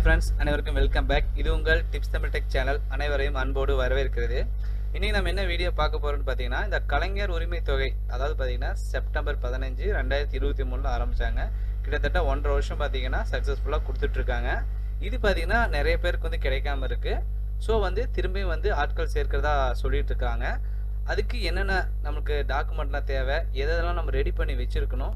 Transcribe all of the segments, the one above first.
Hi friends அனைவருக்கும் welcome back இது உங்கள் டிப்ஸ் தமிழ் டெக் சேனல் அனைவரையும் அன்போடு வரவேற்கிறது. இன்றைக்கி நம்ம என்ன வீடியோ பார்க்க போகிறோம்னு பார்த்தீங்கன்னா இந்த கலைஞர் உரிமை தொகை அதாவது பார்த்தீங்கன்னா செப்டம்பர் பதினஞ்சு ரெண்டாயிரத்தி இருபத்தி மூணில் ஆரம்பிச்சாங்க. கிட்டத்தட்ட ஒன்றரை வருஷம் பார்த்தீங்கன்னா சக்ஸஸ்ஃபுல்லாக கொடுத்துட்ருக்காங்க. இது பார்த்தீங்கன்னா நிறைய பேருக்கு வந்து கிடைக்காம இருக்கு. ஸோ வந்து திரும்பியும் வந்து ஆட்கள் சேர்க்கிறதா சொல்லிட்டு இருக்காங்க அதுக்கு என்னென்ன நமக்கு டாக்குமெண்ட்லாம் தேவை எதெல்லாம் நம்ம ரெடி பண்ணி வச்சுருக்கணும்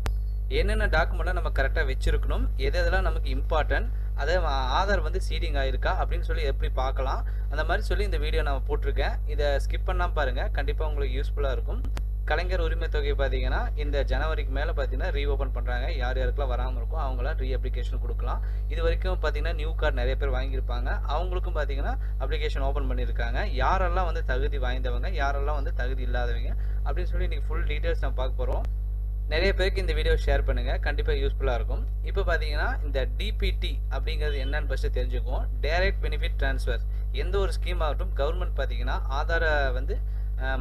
என்னென்ன டாக்குமெண்ட்லாம் நம்ம கரெக்டாக வச்சுருக்கணும் எது எதெல்லாம் நமக்கு இம்பார்ட்டன்ட் அதே ஆதார் வந்து சீடிங் ஆயிருக்கா அப்படின்னு சொல்லி எப்படி பார்க்கலாம். அந்த மாதிரி சொல்லி இந்த வீடியோ நான் போட்டிருக்கேன். இதை ஸ்கிப் பண்ணாம பாருங்கள் கண்டிப்பாக உங்களுக்கு யூஸ்ஃபுல்லாக இருக்கும். கலைஞர் உரிமை தொகை பார்த்தீங்கன்னா இந்த ஜனவரிக்கு மேலே பார்த்தீங்கன்னா ரீஓப்பன் பண்ணுறாங்க யார் யாருக்கெல்லாம் வராமல் இருக்கோ அவங்களாம் ரீ அப்ளிகேஷன் கொடுக்கலாம். இது வரைக்கும் பார்த்தீங்கன்னா நியூ கார்டு நிறைய பேர் வாங்கியிருப்பாங்க. அவங்களுக்கும் பார்த்தீங்கன்னா அப்ளிகேஷன் ஓப்பன் பண்ணியிருக்காங்க. யாரெல்லாம் வந்து தகுதி வாய்ந்தவங்க யாரெல்லாம் வந்து தகுதி இல்லாதவங்க அப்படின்னு சொல்லி இன்றைக்கி ஃபுல் டீட்டெயில்ஸ் நம்ம பார்க்க போகிறோம் நிறைய பேருக்கு இந்த வீடியோ ஷேர் பண்ணுங்கள் கண்டிப்பாக யூஸ்ஃபுல்லாக இருக்கும். இப்போ பார்த்தீங்கன்னா இந்த டிபிடி அப்படிங்கிறது என்னன்னு ஃபஸ்ட்டு தெரிஞ்சுக்குவோம். டைரக்ட் பெனிஃபிட் ட்ரான்ஸ்ஃபர் எந்த ஒரு ஸ்கீம் ஆகட்டும் கவர்மெண்ட் பார்த்தீங்கன்னா ஆதாரை வந்து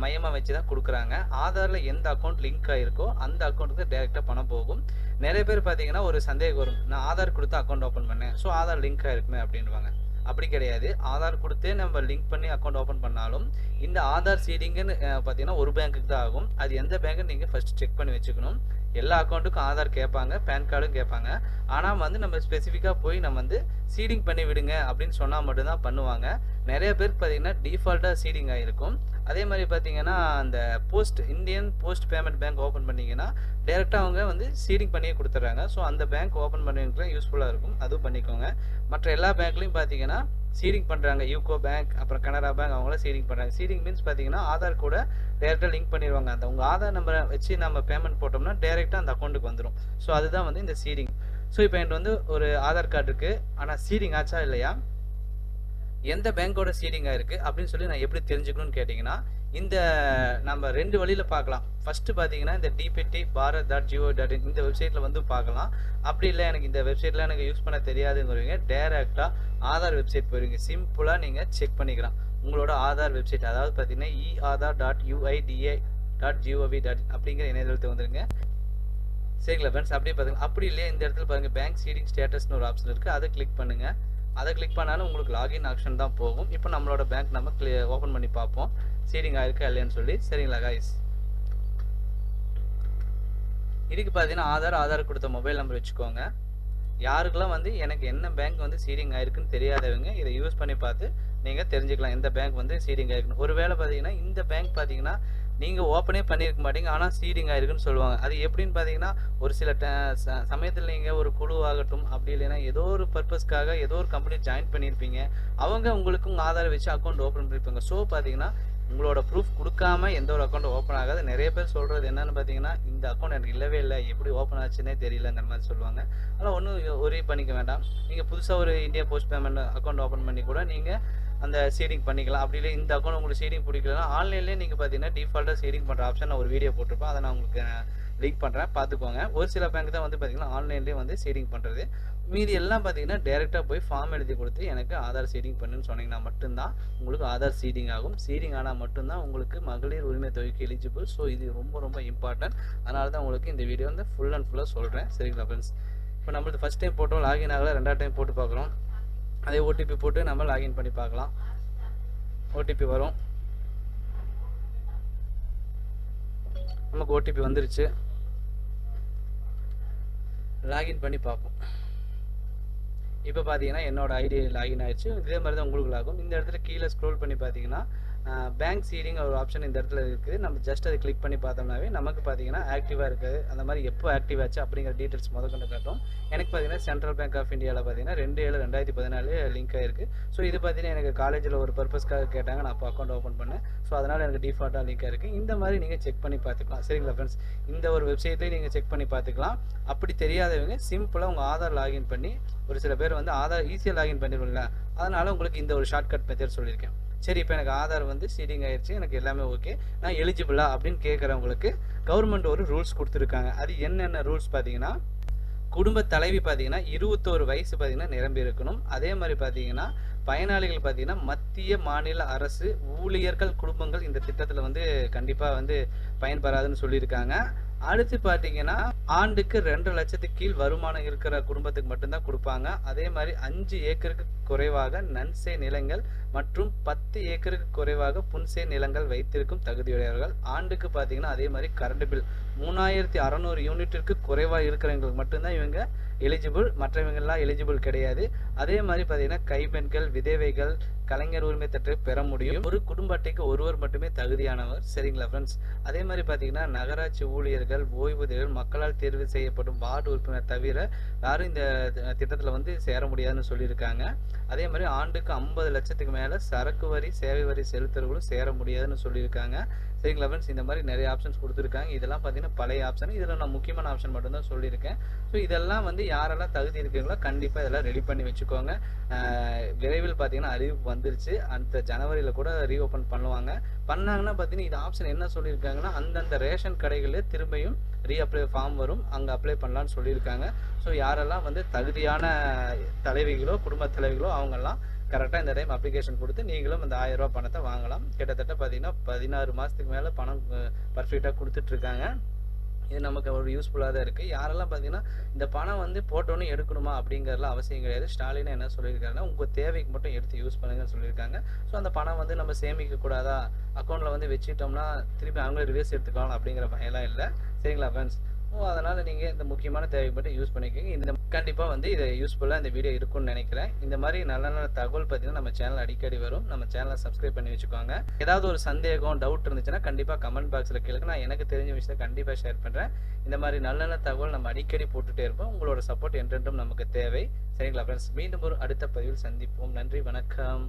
மையமாக வச்சு தான் கொடுக்குறாங்க. ஆதாரில் எந்த அக்கௌண்ட் லிங்க் ஆகிருக்கோ அந்த அக்கௌண்ட்டுக்கு டேரெக்டாக பணம் போகும். நிறைய பேர் பார்த்தீங்கன்னா ஒரு சந்தேகம் வரும். நான் ஆதார் கொடுத்து அக்கௌண்ட் ஓப்பன் பண்ணேன். ஸோ ஆதார் லிங்க் ஆகிருக்குமே அப்படின்வாங்க அப்படி கிடையாது. ஆதார் கொடுத்து நம்ம லிங்க் பண்ணி அக்கௌண்ட் ஓப்பன் பண்ணாலும் இந்த ஆதார் சீடிங்குன்னு பார்த்தீங்கன்னா ஒரு பேங்க்குக்கு தான் ஆகும். அது எந்த பேங்க்குன்னு நீங்கள் ஃபர்ஸ்ட் செக் பண்ணி வச்சுக்கணும். எல்லா அக்கௌண்ட்டுக்கும் ஆதார் கேட்பாங்க பேன் கார்டும் கேட்பாங்க. ஆனால் வந்து நம்ம ஸ்பெசிஃபிக்காக போய் நம்ம வந்து சீடிங் பண்ணி விடுங்க அப்படின்னு சொன்னால் மட்டும்தான் பண்ணுவாங்க. நிறைய பேர் பார்த்தீங்கன்னா டிஃபால்ட்டாக சீடிங் ஆகிருக்கும் அதே மாதிரி பார்த்தீங்கன்னா அந்த post Indian post payment bank open பண்ணிங்கன்னா டேரெக்டாக அவங்க வந்து சீடிங் பண்ணியே கொடுத்துட்றாங்க. ஸோ அந்த பேங்க் ஓப்பன் பண்ணுறதுக்குலாம் யூஸ்ஃபுல்லாக இருக்கும். அதுவும் பண்ணிக்கோங்க. மற்ற எல்லா பேங்க்லையும் பார்த்தீங்கன்னா சீடிங் பண்ணுறாங்க யூகோ பேங்க் அப்புறம் கனரா பேங்க் அவங்களாம் சீடிங் பண்ணுறாங்க சீடிங் மீன்ஸ் பார்த்தீங்கன்னா ஆதார் கூட டேரெக்டாக லிங்க் பண்ணிடுவாங்க. அந்த உங்கள் ஆதார் நம்பரை வச்சு நம்ம பேமெண்ட் போட்டோம்னா டேரெக்டாக அந்த அக்கௌண்ட்டுக்கு வந்துடும் ஸோ அதுதான் வந்து இந்த சீடிங் ஸோ இப்போ என்கிட்ட வந்து ஒரு ஆதார் கார்டு இருக்குது ஆனால் சீடிங் ஆச்சா இல்லையா? எந்த பேங்க்கோட சீடிங்காக இருக்குது அப்படின்னு சொல்லி நான் எப்படி தெரிஞ்சுக்கணும்னு கேட்டிங்கன்னா இந்த நம்ம ரெண்டு வழியில் பார்க்கலாம். ஃபஸ்ட்டு பார்த்தீங்கன்னா இந்த DBT Bharat dot GO dot இந்த வெப்சைட்டில் வந்து பார்க்கலாம். அப்படி இல்லை எனக்கு இந்த வெப்சைட்டில் எனக்கு யூஸ் பண்ண தெரியாதுங்கிறவங்க டேரெக்டாக ஆதார் வெப்சைட் போயிருங்க. சிம்பிளாக நீங்கள் செக் பண்ணிக்கலாம். உங்களோட ஆதார் வெப்சைட் அதாவது பார்த்தீங்கன்னா e Aadhaar dot UIDA dot GOV dot அப்படிங்கிற இணையதளத்தை வந்துருங்க. சரிங்களா ஃப்ரெண்ட்ஸ் அப்படியே பார்த்துக்கலாம் அப்படி இல்லையா இந்த இடத்துல பாருங்கள் பேங்க் சீடிங் ஸ்டேட்டஸ்னு ஒரு ஆப்ஷன் இருக்குது அதை கிளிக் பண்ணுங்கள் அதை கிளிக் பண்ணாலும் உங்களுக்கு லாகின் ஆப்ஷன் தான் போகும். இப்போ நம்மளோட பேங்க் நம்ம ஓப்பன் பண்ணி பார்ப்போம். சீடிங் ஆயிருக்கா இல்லையான்னு சொல்லி. சரிங்களா காய்ஸ் இதுக்கு பார்த்தீங்கன்னா ஆதார் ஆதார் கொடுத்த மொபைல் நம்பர் வச்சுக்கோங்க. யாருக்கெல்லாம் வந்து எனக்கு என்ன பேங்க் வந்து சீடிங் ஆயிருக்குன்னு தெரியாதவங்க இதை யூஸ் பண்ணி பார்த்து நீங்கள் தெரிஞ்சுக்கலாம். எந்த பேங்க் வந்து சீடிங் ஆயிருக்குன்னு. ஒருவேளை பார்த்தீங்கன்னா இந்த பேங்க் பார்த்தீங்கன்னா நீங்கள் ஓப்பனே பண்ணியிருக்க மாட்டீங்க. ஆனால் சீடிங் ஆயிருக்குன்னு சொல்லுவாங்க. அது எப்படின்னு பார்த்தீங்கன்னா ஒரு சில சமயத்தில் நீங்கள் ஒரு குழு ஆகட்டும் அப்படி இல்லைன்னா ஏதோ ஒரு பர்பஸ்க்காக ஏதோ ஒரு கம்பெனி ஜாயின் பண்ணியிருப்பீங்க அவங்க உங்களுக்கு உங்கள் ஆதார் வச்சு அக்கௌண்ட் ஓப்பன் பண்ணியிருப்பாங்க ஸோ பார்த்தீங்கன்னா உங்களோட ப்ரூஃப் கொடுக்காம எந்த ஒரு அக்கௌண்ட் ஓப்பன் ஆகாது. நிறைய பேர் சொல்கிறது என்னன்னு பார்த்தீங்கன்னா இந்த அக்கௌண்ட் எனக்கு இல்லவே இல்லை. எப்படி ஓப்பன் ஆச்சுன்னே தெரியலங்கிற மாதிரி சொல்லுவாங்க. ஆனால் ஒன்றும் ஒரே பண்ணிக்க வேண்டாம். நீங்கள் புதுசாக ஒரு India post payment account open பண்ணி கூட நீங்கள் அந்த சீடிங் பண்ணிக்கலாம். அப்படி இல்லை இந்த அக்கௌண்ட் உங்களுக்கு சீடிங் பிடிக்கலன்னா ஆன்லைன்லேயே நீங்கள் பார்த்தீங்கன்னா டிஃபால்ட்டாக சீடிங் பண்ணுற ஆப்ஷன் நான் ஒரு வீடியோ போட்டிருப்பேன். அதை நான் உங்களுக்கு லிங்க் பண்ணுறேன் பார்த்துக்கோங்க ஒரு சில பேங்க் தான் வந்து பார்த்தீங்கன்னா ஆன்லைன்லேயே வந்து சீடிங் பண்ணுறது மீதி எல்லாம் பார்த்தீங்கன்னா டேரெக்டாக போய் ஃபார்ம் எழுதி கொடுத்து எனக்கு ஆதார் சீடிங் பண்ணுன்னு சொன்னீங்கன்னா மட்டும்தான் உங்களுக்கு ஆதார் சீடிங் ஆகும். சீடிங் ஆனால் மட்டும்தான் உங்களுக்கு மகளிர் உரிமை தொகைக்கு எலிஜிபிள் ஸோ இது ரொம்ப ரொம்ப இம்பார்ட்டன்ட் அதனால தான் உங்களுக்கு இந்த வீடியோ வந்து ஃபுல் அண்ட் ஃபுல்லாக சொல்கிறேன் சரிங்களா ஃப்ரெண்ட்ஸ் இப்போ நம்மளுக்கு ஃபஸ்ட் டைம் போட்டோம் லாகின் ஆகலை. ரெண்டாவது டைம் போட்டு பார்க்குறோம். அதே ஓடிபி போட்டு நம்ம லாகின் பண்ணி பார்க்கலாம். ஓடிபி வரும். நமக்கு ஓடிபி வந்துருச்சு. லாகின் பண்ணி பார்ப்போம். இப்போ பார்த்தீங்கன்னா என்னோட ஐடி லாகின் ஆயிடுச்சு. இதே மாதிரி தான் உங்களுக்கு ஆகும் இந்த இடத்துல கீழே ஸ்க்ரோல் பண்ணி பார்த்தீங்கன்னா பேங்க் சீடிங் ஒரு ஆப்ஷன் இந்த இடத்துல இருக்குது. நம்ம ஜஸ்ட் அதை கிளிக் பண்ணி பார்த்தோம்னாவே நமக்கு பார்த்தீங்கன்னா ஆக்டிவாக இருக்குது. அந்த மாதிரி எப்போ ஆக்டிவ் ஆச்சு அப்படிங்கிற டீட்டெயில்ஸ் முத கொண்டு காட்டும். எனக்கு பார்த்தீங்கன்னா சென்ட்ரல் பேங்க் ஆஃப் இந்தியாவில் பார்த்தீங்கன்னா ரெண்டு ஏழு ரெண்டாயிரத்தி பதினாலு லிங்க் ஆயிருக்கு. ஸோ இது பார்த்தீங்கன்னா எனக்கு காலேஜில் ஒரு பர்பஸ்க்காக கேட்டாங்க. நான் அப்போ அக்கௌண்ட் ஓப்பன் பண்ணேன். ஸோ அதனால் எனக்கு டிஃபால்ட்டாக லிங்க் இருக்குது இந்த மாதிரி நீங்கள் செக் பண்ணி பார்த்துக்கலாம். சரிங்களா ஃப்ரெண்ட்ஸ் இந்த ஒரு வெப்சைட்லேயே நீங்கள் செக் பண்ணி பார்த்துக்கலாம். அப்படி தெரியாதவங்க சிம்பிளாக உங்கள் ஆதார் லாகின் பண்ணி ஒரு சில பேர் வந்து ஆதார் ஈஸியாக லாகின் பண்ணிடுவீங்களா அதனால் உங்களுக்கு இந்த ஒரு ஷார்ட்கட் மெத்தட் சொல்லியிருக்கேன். சரி இப்போ எனக்கு ஆதார் வந்து சீடிங் ஆயிடுச்சு எனக்கு எல்லாமே ஓகே நான் எலிஜிபிளா அப்படின்னு கேட்குறவங்களுக்கு கவர்மெண்ட் ஒரு ரூல்ஸ் கொடுத்துருக்காங்க. அது என்னென்ன ரூல்ஸ் பார்த்தீங்கன்னா குடும்ப தலைவி பார்த்தீங்கன்னா இருபத்தோரு வயசு பார்த்தீங்கன்னா நிரம்பி இருக்கணும் அதே மாதிரி பார்த்தீங்கன்னா பயனாளிகள் பார்த்தீங்கன்னா மத்திய மாநில அரசு ஊழியர்கள் குடும்பங்கள் இந்த திட்டத்தில் வந்து கண்டிப்பாக வந்து பயன்பெறாதுன்னு சொல்லியிருக்காங்க. அடுத்து பார்த்தீங்கன்னா ஆண்டுக்கு ரெண்டு லட்சத்துக்கு கீழ் வருமானம் இருக்கிற குடும்பத்துக்கு மட்டும்தான் கொடுப்பாங்க. அதே மாதிரி அஞ்சு ஏக்கருக்கு குறைவாக நன்சே நிலங்கள் மற்றும் பத்து ஏக்கருக்கு குறைவாக புன்சே நிலங்கள் வைத்திருக்கும் தகுதியுடையவர்கள். ஆண்டுக்கு பார்த்தீங்கன்னா அதே மாதிரி கரண்ட் பில் மூணாயிரத்தி அறநூறு யூனிட்டிற்கு குறைவாக இருக்கிறவங்களுக்கு மட்டும்தான் இவங்க எலிஜிபிள் மற்றவங்கெல்லாம் எலிஜிபிள் கிடையாது. அதே மாதிரி பார்த்தீங்கன்னா கைப்பெண்கள் விதவைகள் கலைஞர் உரிமை தட்டை பெற முடியும். ஒரு குடும்ப அட்டைக்கு ஒருவர் மட்டுமே தகுதியானவர். சரிங்களா ஃப்ரெண்ட்ஸ் அதே மாதிரி பார்த்தீங்கன்னா நகராட்சி ஊழியர்கள் ஓய்வூதியர்கள் மக்களால் தேர்வு செய்யப்படும் வார்டு உறுப்பினர் தவிர யாரும் இந்த திட்டத்தில் வந்து சேர முடியாதுன்னு சொல்லியிருக்காங்க. அதே மாதிரி ஆண்டுக்கு ஐம்பது லட்சத்துக்கு மேலே சரக்கு வரி சேவை வரி செலுத்துறவங்களும் சேர முடியாதுன்னு சொல்லியிருக்காங்க. சரிங்களா ஃப்ரெண்ட்ஸ் இந்த மாதிரி நிறைய ஆப்ஷன்ஸ் கொடுத்துருக்காங்க. இதெல்லாம் பார்த்தீங்கன்னா பழைய ஆப்ஷன் இதில் நான் முக்கியமான ஆப்ஷன் மட்டும்தான் சொல்லியிருக்கேன். ஸோ இதெல்லாம் வந்து யாரெல்லாம் தகுதி இருக்கீங்களோ கண்டிப்பாக இதெல்லாம் ரெடி பண்ணி வச்சுக்கோங்க. விரைவில் பார்த்தீங்கன்னா அறிவிப்பு வந்துருச்சு. அடுத்த ஜனவரியில் கூட ரீஓப்பன் பண்ணுவாங்க. பண்ணாங்கன்னா பார்த்தீங்கன்னா இது ஆப்ஷன் என்ன சொல்லியிருக்காங்கன்னா அந்தந்த ரேஷன் கடைகளில் திரும்பியும் ரீஅப்ளை ஃபார்ம் வரும். அங்கே அப்ளை பண்ணலான்னு சொல்லியிருக்காங்க. ஸோ யாரெல்லாம் வந்து தகுதியான தலைவிகளோ குடும்ப தலைவிகளோ அவங்கெல்லாம் கரெக்டாக இந்த டைம் அப்ளிகேஷன் கொடுத்து நீங்களும் அந்த ஆயிரம் ரூபா பணத்தை வாங்கலாம். கிட்டத்தட்ட பார்த்தீங்கன்னா பதினாறு மாதத்துக்கு மேலே பணம் பர்ஃபெக்டாக கொடுத்துட்ருக்காங்க. இது நமக்கு ஒரு யூஸ்ஃபுல்லாக தான் இருக்குது யாரெல்லாம் பார்த்தீங்கன்னா இந்த பணம் வந்து போட்டோன்னு எடுக்கணுமா அப்படிங்கிறதுலாம் அவசியம் கிடையாது. ஸ்டாலின் என்ன சொல்லியிருக்காருன்னா உங்கள் தேவைக்கு மட்டும் எடுத்து யூஸ் பண்ணுங்கன்னு சொல்லியிருக்காங்க. ஸோ அந்த பணம் வந்து நம்ம சேமிக்கக்கூடாதா அக்கௌண்ட்டில் வந்து வச்சுட்டோம்னா திருப்பி அவங்களே ரிவர்ஸ் எடுத்துக்கலாம் அப்படிங்கிற பயம்லாம் இல்லை. சரிங்களா ஃப்ரெண்ட்ஸ் ஸோ அதனால் நீங்கள் இந்த முக்கியமான தேவைப்பட்டு மட்டும் யூஸ் பண்ணிக்கோங்க. இந்த கண்டிப்பாக வந்து இது யூஸ்ஃபுல்லாக இந்த வீடியோ இருக்கும்னு நினைக்கிறேன். இந்த மாதிரி நல்ல நல்ல தகவல் பார்த்தீங்கன்னா நம்ம சேனல் அடிக்கடி வரும். நம்ம சேனலை சப்ஸ்கிரைப் பண்ணி வச்சுக்கோங்க. ஏதாவது ஒரு சந்தேகம் டவுட் இருந்துச்சுன்னா கண்டிப்பாக கமெண்ட் பாக்ஸில் கேளுங்க. நான் எனக்கு தெரிஞ்ச விஷயத்தை கண்டிப்பாக ஷேர் பண்ணுறேன் இந்த மாதிரி நல்ல நல்ல தகவல் நம்ம அடிக்கடி போட்டுகிட்டே இருப்போம். உங்களோட சப்போர்ட் என்றென்றும் நமக்கு தேவை. சரிங்களா ஃப்ரெண்ட்ஸ் மீண்டும் ஒரு அடுத்த பதிவில் சந்திப்போம். நன்றி வணக்கம்.